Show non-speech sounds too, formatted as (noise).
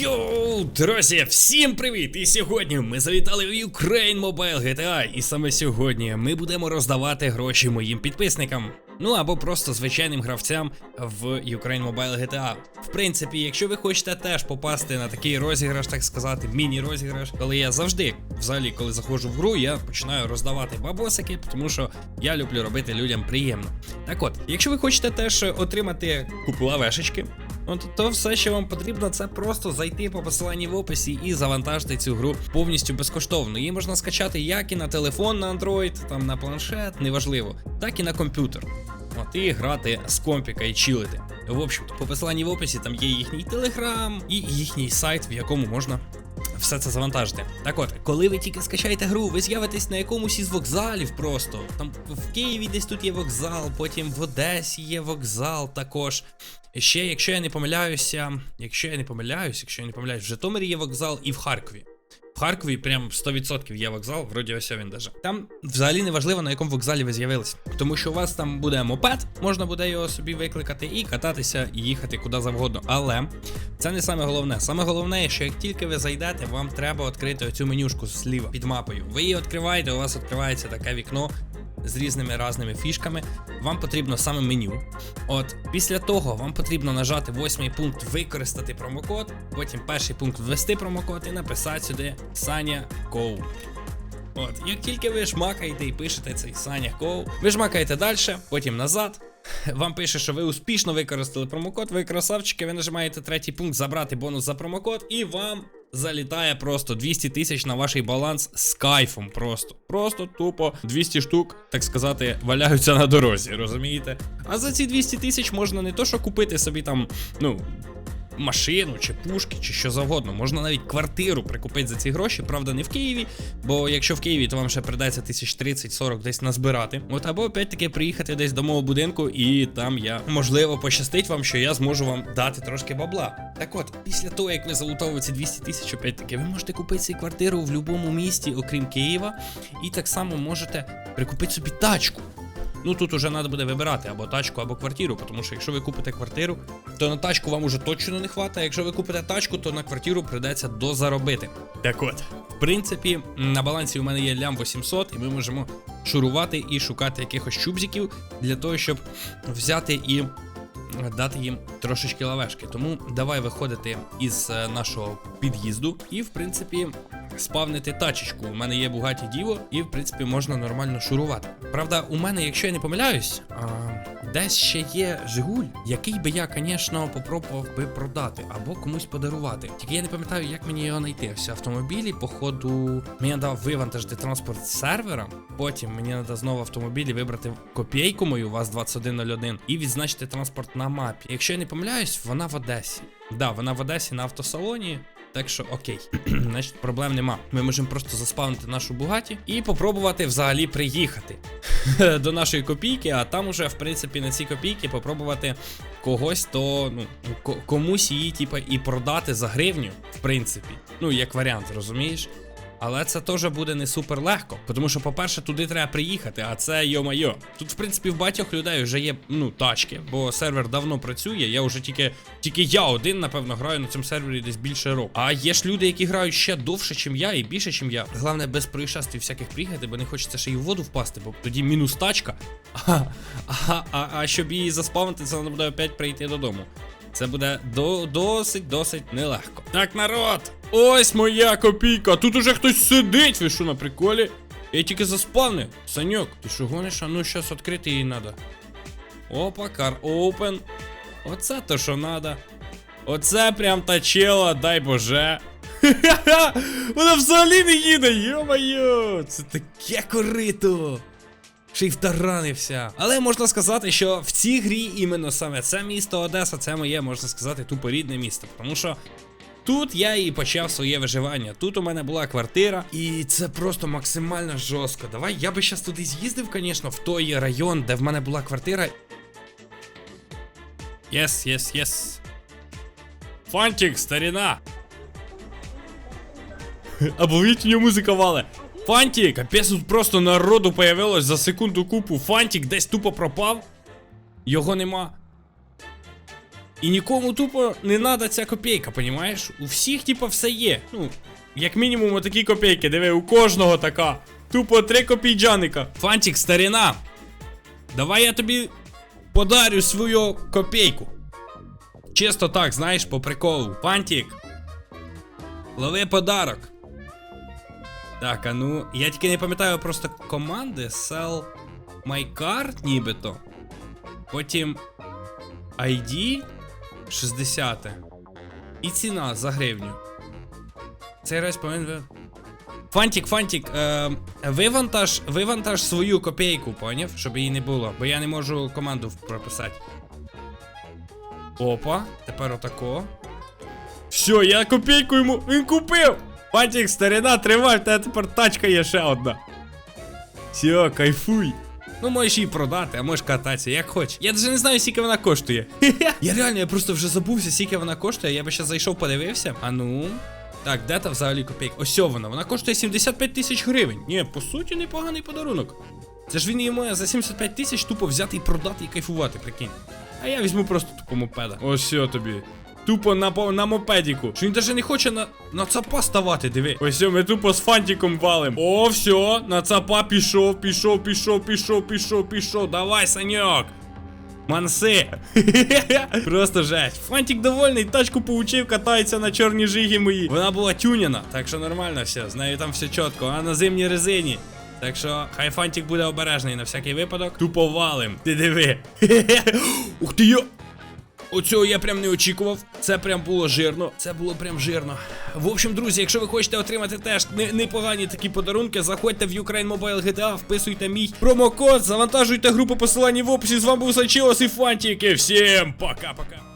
Йоу, друзі, всім привіт! І сьогодні ми завітали в Ukraine Mobile GTA, і саме сьогодні ми будемо роздавати гроші моїм підписникам. Ну або просто звичайним гравцям в Ukraine Mobile GTA. В принципі, якщо ви хочете теж попасти на такий розіграш, так сказати, міні-розіграш, коли я завжди, взагалі, коли заходжу в гру, я починаю роздавати бабосики, тому що я люблю робити людям приємно. Так от, якщо ви хочете теж отримати купу лавешечки, От то все, що вам потрібно, це просто зайти по посиланні в описі і завантажити цю гру повністю безкоштовно. Її можна скачати як і на телефон на Android, там на планшет, неважливо, так і на комп'ютер. От грати з компіка і чилити. В общем-то, по посиланні в описі там є їхній телеграм і їхній сайт, в якому можна. Все це завантажити. Так от, коли ви тільки скачаєте гру, ви з'явитесь на якомусь із вокзалів просто. Там в Києві десь тут є вокзал, потім в Одесі є вокзал також. Ще, якщо я не помиляюся, якщо я не помиляюсь, якщо я не помиляюсь, в Житомирі є вокзал і в Харкові. Харкові прям 100% є вокзал, вроді ось він даже. Там взагалі не важливо, на якому вокзалі ви з'явились. Тому що у вас там буде мопед, можна буде його собі викликати і кататися і їхати куди завгодно. Але це не саме головне. Саме головне, що як тільки ви зайдете, вам треба відкрити оцю менюшку зліва під мапою. Ви її відкриваєте, у вас відкривається таке вікно. З різними разними фішками, вам потрібно саме меню. От після того вам потрібно нажати восьмий пункт використати промокод, потім перший пункт ввести промокод і написати сюди Саня Коу. От, як тільки ви жмакаєте і пишете цей Саня Коу, ви жмакаєте далі, потім назад. (laughs) Вам пише, що ви успішно використали промокод, ви красавчики, ви нажимаєте третій пункт забрати бонус за промокод, і вам залітає просто 200 тисяч на ваш баланс з кайфом. Просто. Просто тупо 200 штук, так сказати, валяються на дорозі, розумієте? А за ці 200 тисяч можна не то, що купити собі там, ну. Машину чи пушки, чи що завгодно. Можна навіть квартиру прикупити за ці гроші, правда, не в Києві. Бо якщо в Києві, то вам ще придеться 1030-40 десь назбирати. От або опять-таки приїхати десь до мого будинку, і там я можливо пощастить вам, що я зможу вам дати трошки бабла. Так от, після того, як ви залутовуєте ці 200 тисяч, опять-таки, ви можете купити цю квартиру в будь-якому місті, окрім Києва, і так само можете прикупити собі тачку. Ну тут уже треба буде вибирати або тачку, або квартиру, тому що якщо ви купите квартиру, то на тачку вам уже точно не хватає. Якщо ви купите тачку, то на квартиру прийдеться дозаробити. Так от, в принципі, на балансі у мене є лям 800, і ми можемо шурувати і шукати якихось чубзиків для того, щоб взяти і дати їм трошечки лавешки. Тому давай виходити із е, нашого під'їзду і, в принципі, спавнити тачечку. У мене є Bugatti Divo, і, в принципі, можна нормально шурувати. Правда, у мене, якщо я не помиляюсь, а, десь ще є Жигуль, який би я, звісно, попробував би продати або комусь подарувати. Тільки я не пам'ятаю, як мені його знайти. Ось автомобілі, походу, мені треба вивантажити транспорт з сервера. Потім мені треба знову автомобілі вибрати копійку мою, ВАЗ 2101, і відзначити транспорт на мапі. Якщо я не помиляюсь, вона в Одесі. Да, вона в Одесі на автосалоні. Так що окей, (clears throat) значить проблем нема. Ми можемо просто заспавнити нашу бугаті і попробувати взагалі приїхати (laughs) до нашої копійки, а там уже, в принципі, на ці копійки попробувати когось, то ну комусь її, типа, і продати за гривню, в принципі. Ну, як варіант, розумієш? Але це теж буде не супер легко. Тому що, по-перше, туди треба приїхати, а це йо-майо. Тут, в принципі, в багатьох людей вже є ну, тачки, бо сервер давно працює. Я вже тільки тільки я один, напевно, граю на цьому сервері десь більше року. А є ж люди, які грають ще довше, ніж я, і більше, ніж я. Головне, без происшествий всяких приїхати, бо не хочеться ще й в воду впасти, бо тоді мінус тачка. (laughs) А, а, а, а щоб її заспавнити, це треба буде опять прийти додому. Це буде до досить досить нелегко. Так, народ! Ось моя копійка. Тут уже хтось сидить. Ви що на приколі? Я тільки заспавнив. Саньок, ти що гониш? А ну щас відкрити її треба. Опа, кар open. Оце то, що треба. Оце прям та чела, дай боже. Вона взагалі не їде, йо-моє! Це таке корито! Ще й втаранився. Але можна сказати, що в цій грі іменно саме це місто Одеса, це моє, можна сказати, тупо рідне місто. Тому що. Тут я і почав своє виживання. Тут у мене була квартира, і це просто максимально жорстко. Давай я би зараз туди з'їздив, звісно, в той район, де в мене була квартира. Єс, єс, єс. Фантик, старіна. Вічні (laughs) музика вале. Фантік! Капець тут просто народу появилось за секунду купу. Фантік десь тупо пропав. Його нема. І нікому тупо не треба ця копійка, понімаєш? У всіх, типа, все є. Ну, як мінімум, отакі копійки, диви, у кожного така. Тупо три копійджаника. Фантик, старина. Давай я тобі подарю свою копійку. Чисто так, знаєш, по приколу. Фантик. Лови подарок. Так, а ну. Я тільки не пам'ятаю просто команди. Sell my card нібито. Потім ID 60. І ціна за гривню. Цей раз повинен. ви- Фантик, Фантик, е, вивантаж, вивантаж свою копійку, поняв? Щоб її не було, бо я не можу команду прописати. Опа, тепер отако. Все, я копійку йому. Він купив! Фантик, старина, тримай, тебе тепер тачка є ще одна. Все, кайфуй. Ну, можеш її продати, а можеш кататися, як хочеш. Я навіть не знаю, скільки вона коштує. (laughs) я реально, я просто вже забувся, скільки вона коштує. Я би ще зайшов, подивився. А ну. Так, де та взагалі копійка? Ось вона. Вона коштує 75 тисяч гривень. Ні, по суті, непоганий подарунок. Це ж він її має за 75 тисяч тупо взяти і продати і кайфувати, прикинь. А я візьму просто тупо мопеда. Ось все тобі. Тупо на, на мопедіку. Що він навіть не хоче на, на цапа ставати, диви. Ось ми тупо з фантиком валим. О, все, на цапа пішов, пішов, пішов, пішов, пішов, пішов. Давай, саньок. Манси. (laughs) Просто жесть. Фантик довольний, тачку поучив, катається на чорній жигі мої. Вона була тюняна, так що нормально все. З нею там все чітко. А на зимній резині. Так що хай Фантик буде обережний на всякий випадок. Тупо валим. Ти диви. (laughs) Ух ти йо. Оцього я прям не очікував. Це прям було жирно. Це було прям жирно. В общем, друзі, якщо ви хочете отримати теж непогані такі подарунки, заходьте в Ukraine Mobile GTA, вписуйте мій промокод, завантажуйте групу посилання в описі. З вами був Санчилос і Фантіки. Всім пока-пока.